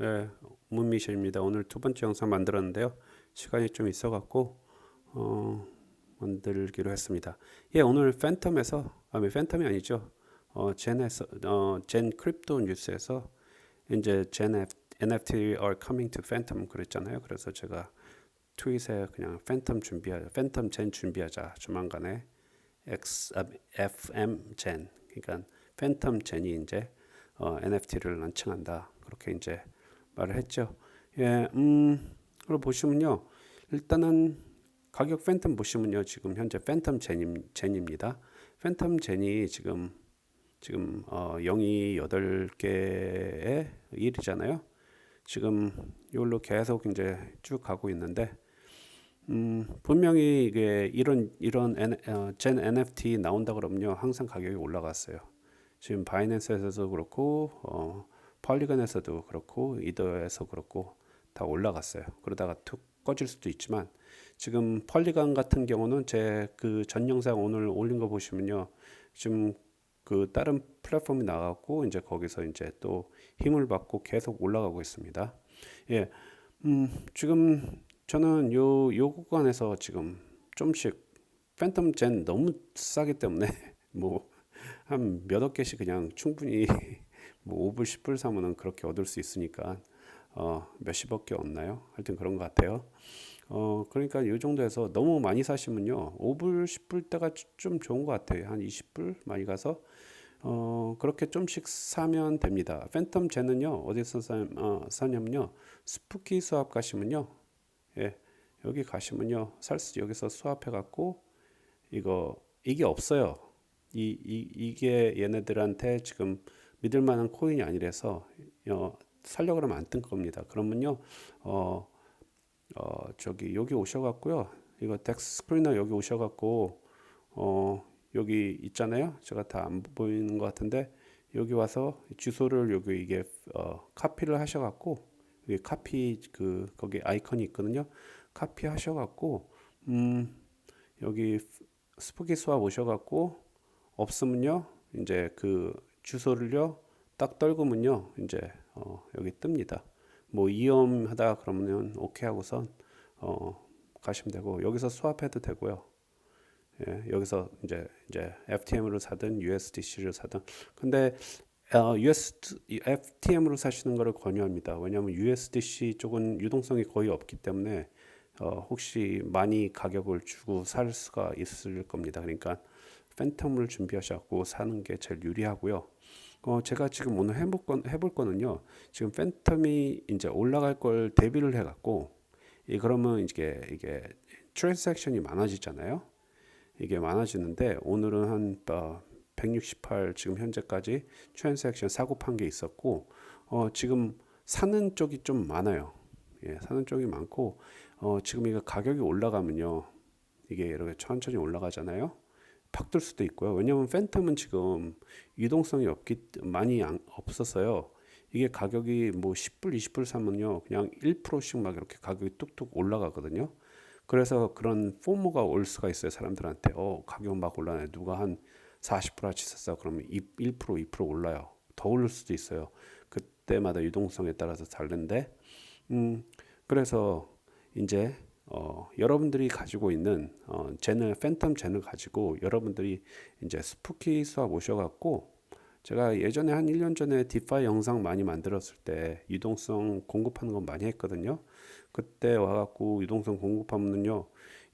예, 문미션입니다. 오늘 두 번째 영상 만들었는데요. 시간이 좀 있어갖고 어, 만들기로 했습니다. 예, 오늘 팬텀에서 아니 팬텀이 아니죠. 어, 젠에서 어, 젠 크립토 뉴스에서 이제 젠 NFT are coming to Phantom 그랬잖아요. 그래서 제가 트윗에 그냥 팬텀 준비하자, 팬텀 젠 준비하자 조만간에 X 아, FM 젠 그러니까 팬텀 젠이 이제 어, NFT를 런칭한다 그렇게 이제 말을 했죠. 예, 음, 그걸 보시면요. 일단은 가격 팬텀 보시면요. 지금 현재 팬텀 젠임, 젠입니다. 팬텀 젠이 지금 지금 어, 0이 8개의 1이잖아요. 지금 이걸로 계속 이제 쭉 가고 있는데 음, 분명히 이게 이런 이런 N, 어, 젠 NFT 나온다 그러면요. 항상 가격이 올라갔어요. 지금 바이낸스에서도 그렇고 어, 폴리건에서도 그렇고 이더에서 그렇고 다 올라갔어요. 그러다가 툭 꺼질 수도 있지만 지금 폴리건 같은 경우는 제 그 전 영상 오늘 올린 거 보시면요. 지금 그 다른 플랫폼이 나갔고 이제 거기서 이제 또 힘을 받고 계속 올라가고 있습니다. 예. 음, 지금 저는 요, 요 구간에서 지금 좀씩 팬텀 젠 너무 싸기 때문에 뭐 한 몇억 개씩 그냥 충분히 뭐 5불 10불 사면은 그렇게 얻을 수 있으니까 어, 몇십억 개 얻나요? 하여튼 그런 것 같아요. 어, 그러니까 이 정도에서 너무 많이 사시면요. 5불 10불 때가 좀 좋은 것 같아요. 한 20불 많이 가서 어, 그렇게 좀씩 사면 됩니다. 팬텀 젠은요. 어디서 사, 어, 사냐면요. 스푸키 수합 가시면요. 예. 여기 가시면요. 살 수 여기서 수합해 갖고 이거 이게 없어요. 이, 이 이게 얘네들한테 지금 믿을 만한 코인이 아니라서 어, 살려고 그러면 안 뜬 겁니다. 그러면요, 어, 어, 저기 여기 오셔갖고요, 이거 덱스 스크리너 여기 오셔갖고, 어, 여기 있잖아요. 제가 다 안 보이는 것 같은데 여기 와서 주소를 여기 이게 어, 카피를 하셔갖고 여기 카피 그 거기 아이콘이 있거든요. 카피 하셔갖고 음, 여기 스푸키 수업 오셔갖고 없으면요, 이제 그 주소를요 딱 떨구면요 이제 어, 여기 뜹니다. 뭐 이염하다 그러면 오케이 하고선 어, 가시면 되고 여기서 수합해도 되고요. 예, 여기서 이제 이제 FTM으로 사든 USDC를 사든 근데 어, US, FTM으로 사시는 것을 권유합니다. 왜냐하면 USDC 쪽은 유동성이 거의 없기 때문에 어, 혹시 많이 가격을 주고 살 수가 있을 겁니다. 그러니까 팬텀을 준비하셔고 사는 게 제일 유리하고요. 어, 제가 지금 오늘 해볼, 건, 해볼 거는요. 지금 팬텀이 이제 올라갈 걸 대비를 해갖고, 이 그러면 이게, 이게 트랜잭션이 많아지잖아요. 이게 많아지는데, 오늘은 한, 어, 168 지금 현재까지 트랜잭션 사고 판 게 있었고, 어, 지금 사는 쪽이 좀 많아요. 예, 사는 쪽이 많고, 어, 지금 이거 가격이 올라가면요. 이게 이렇게 천천히 올라가잖아요. 팍들 수도 있고요. 왜냐하면 팬텀은 지금 유동성이 없기 많이 안, 없었어요. 이게 가격이 뭐 10불, 20불 사면요, 그냥 1%씩 막 이렇게 가격이 뚝뚝 올라가거든요. 그래서 그런 포모가 올 수가 있어요. 사람들한테 어 가격 막 올라네. 누가 한 40%치 샀어. 그러면 1% 2% 올라요. 더 오를 수도 있어요. 그때마다 유동성에 따라서 다른데, 음 그래서 이제 어, 여러분들이 가지고 있는 어, 젠을 팬텀 젠을 가지고 여러분들이 이제 스푸키 수업 오셔갖고 제가 예전에 한 1년 전에 디파이 영상 많이 만들었을 때 유동성 공급하는 거 많이 했거든요. 그때 와갖고 유동성 공급하면요.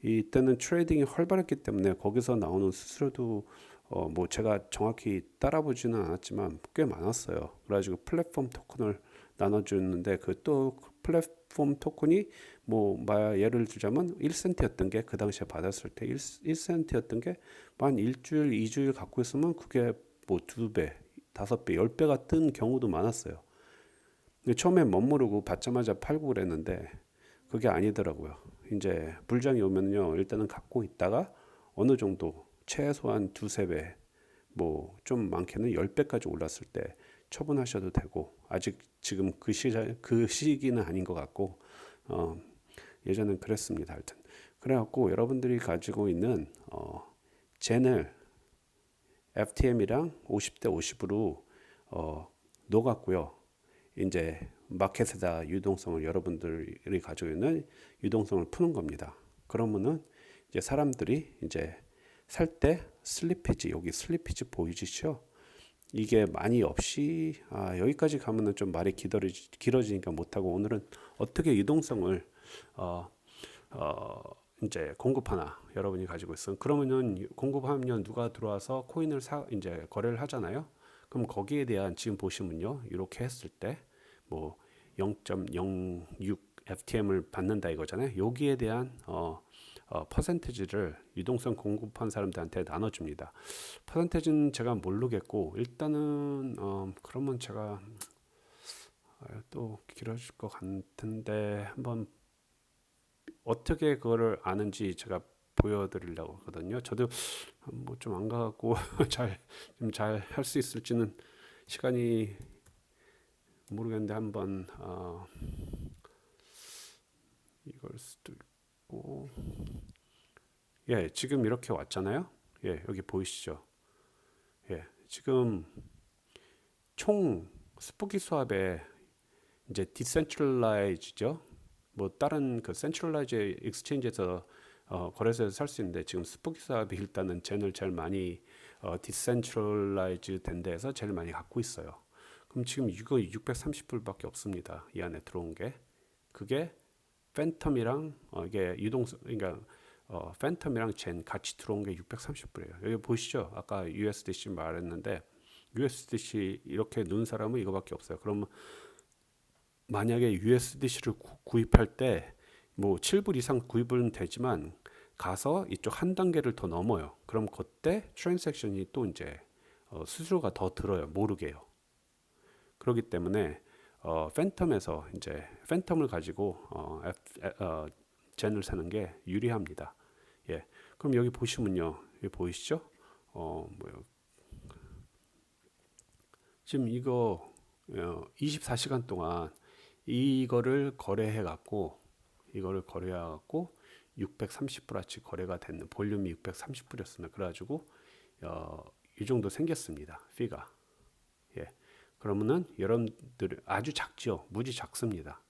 이때는 트레이딩이 활발했기 때문에 거기서 나오는 수수료도 어, 뭐 제가 정확히 따라보지는 않았지만 꽤 많았어요. 그래가지고 플랫폼 토큰을 나눠주는데 그 또 플랫폼 토큰이 뭐 예를 들자면 1센트였던 게 그 당시에 받았을 때 1, 1센트였던 게 만 일주일, 이주일 갖고 있으면 그게 뭐 두 배, 다섯 배, 열 배가 뜬 경우도 많았어요. 처음에 멋모르고 받자마자 팔고 그랬는데 그게 아니더라고요. 이제 불장이 오면요. 일단은 갖고 있다가 어느 정도 최소한 두세 배, 뭐 좀 많게는 열 배까지 올랐을 때 처분하셔도 되고 아직 지금 그 시작 그 시기는 아닌 것 같고 어 예전엔 그랬습니다. 하여튼 그래갖고 여러분들이 가지고 있는 어, 젠을 FTM이랑 50대 50으로 어, 녹았고요. 이제 마켓에다 유동성을 여러분들이 가지고 있는 유동성을 푸는 겁니다. 그러면은 이제 사람들이 이제 살 때 슬리피지 여기 슬리피지 보이시죠? 이게 많이 없이 아, 여기까지 가면은 좀 말이 길어지, 길어지니까 못하고 오늘은 어떻게 유동성을 어, 어, 이제 공급 하나 여러분이 가지고 있어. 그러면은 공급하면 누가 들어와서 코인을 사 이제 거래를 하잖아요. 그럼 거기에 대한 지금 보시면요. 이렇게 했을 때 뭐 0.06 FTM을 받는다 이거잖아요. 여기에 대한 어, 어, 퍼센테지를 유동성 공급한 사람들한테 나눠줍니다. 퍼센테지는 제가 모르겠고 일단은 어, 그러면 제가 아, 또 길어질 것 같은데 한번 어떻게 그거를 아는지 제가 보여드리려고 하거든요. 저도 뭐 좀 안 가고 잘 좀 잘 할 수 있을지는 시간이 모르겠는데 한번 어, 이걸 수도 있고 예 지금 이렇게 왔잖아요. 예 여기 보이시죠? 예 지금 총 스포키 수합에 이제 디센트럴라이즈죠. 뭐 다른 그 센트럴라이즈 익스체인지에서 어, 거래소에서 살 수 있는데 지금 스포키 수합이 일단은 젠을 제일 많이 어, 디센트럴라이즈 된 데에서 제일 많이 갖고 있어요. 그럼 지금 이거 630불밖에 없습니다. 이 안에 들어온 게 그게 팬텀이랑 어, 이게 유동성 그러니까 어, 팬텀이랑 젠 같이 들어온 게 630불이에요. 여기 보시죠. 아까 USDC 말했는데 USDC 이렇게 넣은 사람은 이거밖에 없어요. 그러면 만약에 USDC를 구, 입할 때 뭐 7불 이상 구입은 되지만 가서 이쪽 한 단계를 더 넘어요. 그럼 그때 트랜잭션이 또 이제 어, 수수료가 더 들어요. 모르게요. 그렇기 때문에 어, 팬텀에서 이제 팬텀을 가지고 어, F, 어, 젠을 사는 게 유리합니다. 예. 그럼 여기 보시면요. 여기 보이시죠? 어, 뭐요. 지금 이거 어, 24시간 동안 이거를 거래해 갖고 이거를 거래해 갖고 630불어치 거래가 됐는 볼륨이 630불이었습니다. 그래 가지고 어, 이 정도 생겼습니다. 피가 예 그러면은 여러분들 아주 작죠. 무지 작습니다.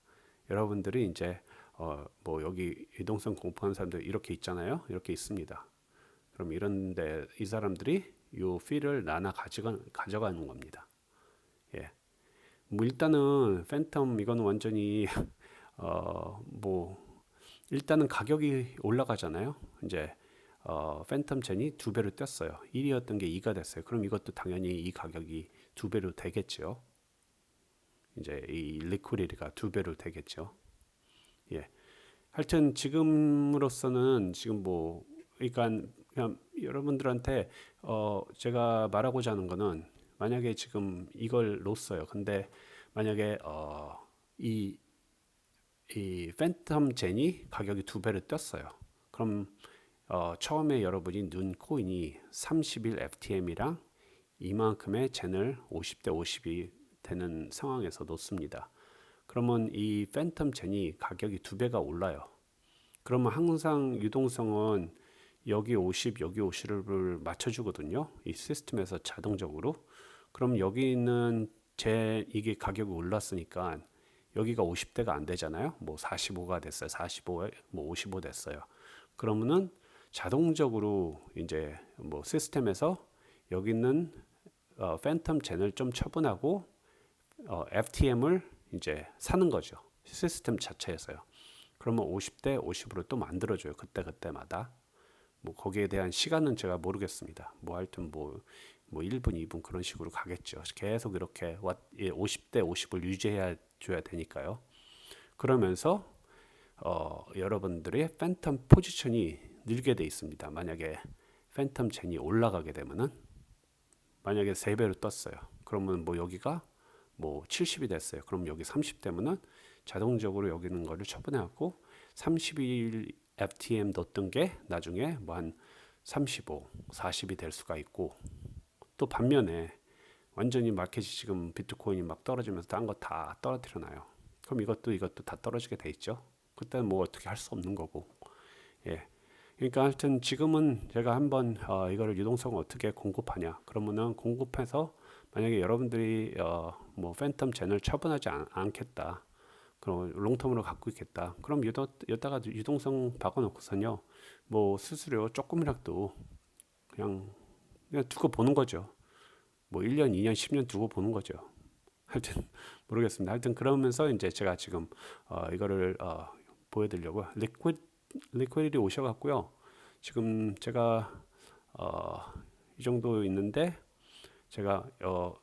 여러분들이 이제 어, 뭐 여기 이동성 공포하는 사람들 이렇게 있잖아요. 이렇게 있습니다. 그럼 이런데 이 사람들이 요 피를 나눠 가져가, 가져가는 겁니다. 예. 뭐 일단은 팬텀 이거는 완전히 어 뭐 일단은 가격이 올라가잖아요. 이제 어 팬텀 젠이 두 배로 뛰었어요. 1이었던 게 2가 됐어요. 그럼 이것도 당연히 이 가격이 두 배로 되겠죠. 이제 이 리퀴리티가 두 배로 되겠죠. 예. 하여튼 지금으로서는 지금 뭐 그러니까 그냥 여러분들한테 어 제가 말하고자 하는 거는 만약에 지금 이걸 놓았어요. 근데 만약에 어, 이, 이 팬텀 젠이 가격이 두 배로 뛰었어요. 그럼 어, 처음에 여러분이 눈 코인이 30일 FTM이랑 이만큼의 젠을 50대 50이 되는 상황에서 놓습니다. 그러면 이 팬텀 젠이 가격이 두 배가 올라요. 그러면 항상 유동성은 여기 50, 여기 50을 맞춰주거든요. 이 시스템에서 자동적으로. 그럼 여기 있는 제 이게 가격이 올랐으니까 여기가 50대가 안 되잖아요. 뭐 45가 됐어요. 45에 뭐 55 됐어요. 그러면은 자동적으로 이제 뭐 시스템에서 여기 있는 어, 팬텀 젠을 좀 처분하고 어, FTM을 이제 사는 거죠. 시스템 자체에서요. 그러면 50대 50으로 또 만들어줘요. 그때 그때마다. 뭐 거기에 대한 시간은 제가 모르겠습니다. 뭐 하여튼 뭐 뭐 1분, 2분 그런 식으로 가겠죠. 계속 이렇게 50대 50을 유지해야 줘야 되니까요. 그러면서 어, 여러분들의 팬텀 포지션이 늘게 돼 있습니다. 만약에 팬텀 젠이 올라가게 되면은 만약에 3배로 떴어요. 그러면 뭐 여기가 뭐 70이 됐어요. 그럼 여기 30 되면은 자동적으로 여기 있는 거를 처분해 갖고 31 FTM 넣었던 게 나중에 뭐 한 35, 40이 될 수가 있고 또 반면에 완전히 마켓이 지금 비트코인이 막 떨어지면서 딴 거 다 떨어뜨려 놔요. 그럼 이것도 이것도 다 떨어지게 돼 있죠. 그때는 뭐 어떻게 할 수 없는 거고. 예. 그러니까 하여튼 지금은 제가 한번 어, 이거를 유동성을 어떻게 공급하냐. 그러면은 공급해서 만약에 여러분들이 어, 뭐 팬텀 젠을 처분하지 않, 않겠다. 그럼 롱텀으로 갖고 있겠다. 그럼 여다, 여다가 유동성 박아놓고선요. 뭐 수수료 조금이라도 그냥 그냥 두고 보는 거죠. 뭐 1년, 2년, 10년 두고 보는 거죠. 하여튼 모르겠습니다. 하여튼 그러면서 이제 제가 지금 어, 이거를 어, 보여드리려고 리퀴드 리퀴드이 오셔갖고요. 지금 제가 어, 이 정도 있는데 제가 어,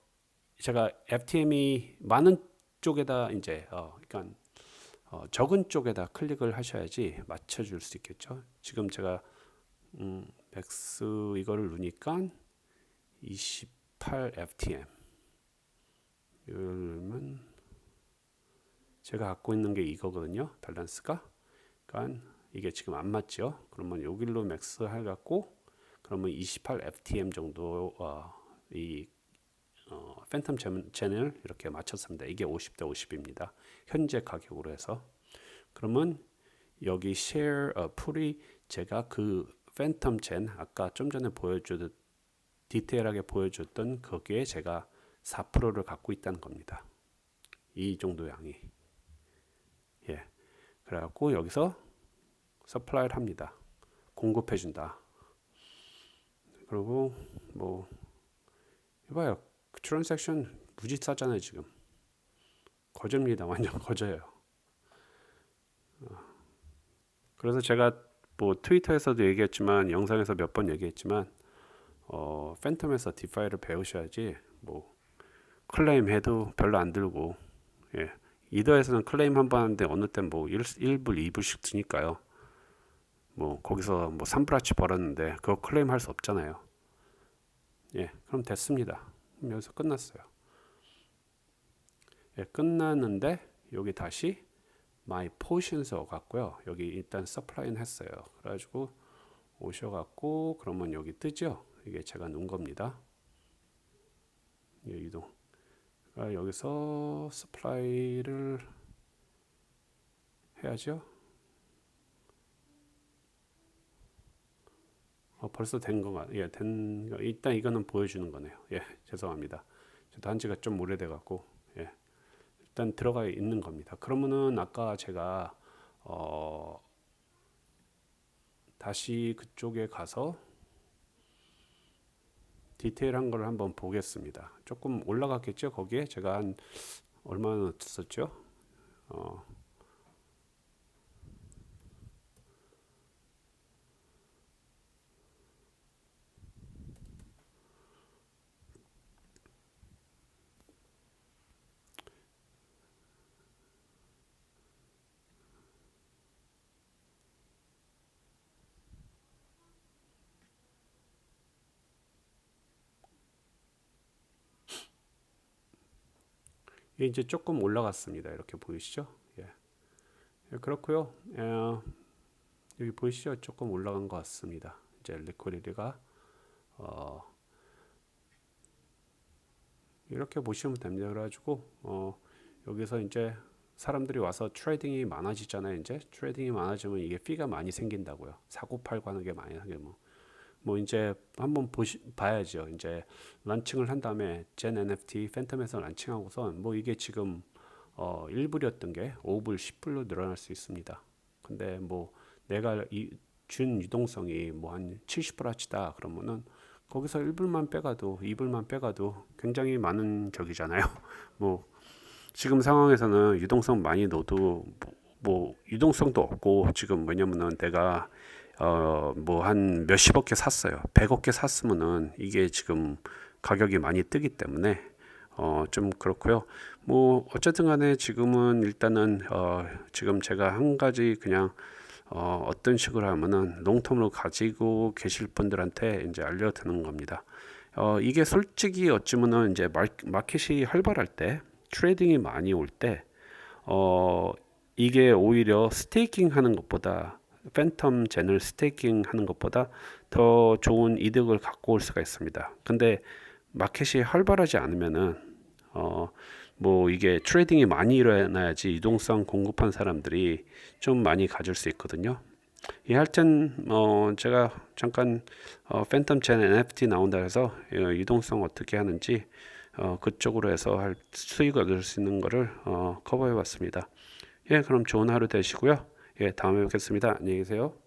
제가 FTM이 많은 쪽에다 이제 어, 그러니까 어, 적은 쪽에다 클릭을 하셔야지 맞춰줄 수 있겠죠. 지금 제가 음, 맥스 이거를 누니까 28 FTM 이러면 제가 갖고 있는 게 이거거든요. 밸런스가. 그러니까 이게 지금 안 맞죠. 그러면 여기로 맥스 해갖고 그러면 28 FTM 정도 어, 이 어, 팬텀 젠을 이렇게 맞췄습니다. 이게 50대 50입니다. 현재 가격으로 해서 그러면 여기 share 어, 풀이 제가 그 팬텀 젠 아까 좀 전에 보여주듯 디테일하게 보여줬던 거기에 제가 4%를 갖고 있다는 겁니다. 이 정도 양이 예 그래갖고 여기서 서플라이를 합니다. 공급해 준다. 그리고 뭐 이봐요 트랜잭션 무지 싸잖아요 지금 거저입니다 완전 거저예요 어. 그래서 제가 뭐 트위터에서도 얘기했지만 영상에서 몇 번 얘기했지만 어 팬텀에서 디파이를 배우셔야지 뭐 클레임 해도 별로 안 들고 예 이더에서는 클레임 한 번 하는데 어느 땐뭐 1불 2불씩 드니까요 뭐 거기서 뭐 3불아치 벌었는데 그거 클레임 할 수 없잖아요 예 그럼 됐습니다 여기서 끝났어요. 예, 끝났는데 여기 다시 my portions 같고요. 여기 일단 supply는 했어요. 그래가지고 오셔갖고 그러면 여기 뜨죠. 이게 제가 놓은 겁니다. 예, 이동. 그러니까 여기서 supply를 해야죠. 어, 벌써 된 건가? 예, 된 일단 이거는 보여주는 거네요. 예, 죄송합니다. 저도 한 지가 좀 오래돼 갖고 예, 일단 들어가 있는 겁니다. 그러면은 아까 제가 어, 다시 그쪽에 가서 디테일한 걸 한번 보겠습니다. 조금 올라갔겠죠? 거기에 제가 한 얼마나 썼죠? 어, 이제 조금 올라갔습니다. 이렇게 보이시죠? 예. 예 그렇고요. 예, 여기 보이시죠? 조금 올라간 것 같습니다. 이제 리코리리가 어, 이렇게 보시면 됩니다. 그래가지고 어, 여기서 이제 사람들이 와서 트레이딩이 많아지잖아요. 이제 트레이딩이 많아지면 이게 피가 많이 생긴다고요. 사고 팔고 하는 게 많이 뭐. 뭐 이제 한번 보시 봐야죠. 이제 런칭을 한 다음에 젠 NFT 팬텀에서 런칭하고서 뭐 이게 지금 어 1불이었던 게 5불, 10불로 늘어날 수 있습니다. 근데 뭐 내가 이 준 유동성이 뭐 한 70%치다 그러면은 거기서 1불만 빼가도 2불만 빼가도 굉장히 많은 적이잖아요. 뭐 지금 상황에서는 유동성 많이 넣어도 뭐, 뭐 유동성도 없고 지금 뭐냐면은 내가 어 뭐 한 몇십억 개 샀어요. 백억 개 샀으면은 이게 지금 가격이 많이 뜨기 때문에 어 좀 그렇고요. 뭐 어쨌든 간에 지금은 일단은 어 지금 제가 한 가지 그냥 어 어떤 식으로 하면은 롱텀으로 가지고 계실 분들한테 이제 알려드는 겁니다. 어 이게 솔직히 어찌면은 이제 마켓이 활발할 때 트레이딩이 많이 올 때 어 이게 오히려 스테이킹 하는 것보다 팬텀 젠을 스테이킹 하는 것보다 더 좋은 이득을 갖고 올 수가 있습니다. 근데 마켓이 활발하지 않으면은 어 뭐 이게 트레이딩이 많이 일어나야지 유동성 공급한 사람들이 좀 많이 가질 수 있거든요. 예, 이 할땐 어 제가 잠깐 어 팬텀 젠 NFT 나온다 해서 어, 유동성 어떻게 하는지 어 그쪽으로 해서 할 수익을 얻을 수 있는 거를 어 커버해 봤습니다. 예, 그럼 좋은 하루 되시고요. 예, 다음에 뵙겠습니다. 안녕히 계세요.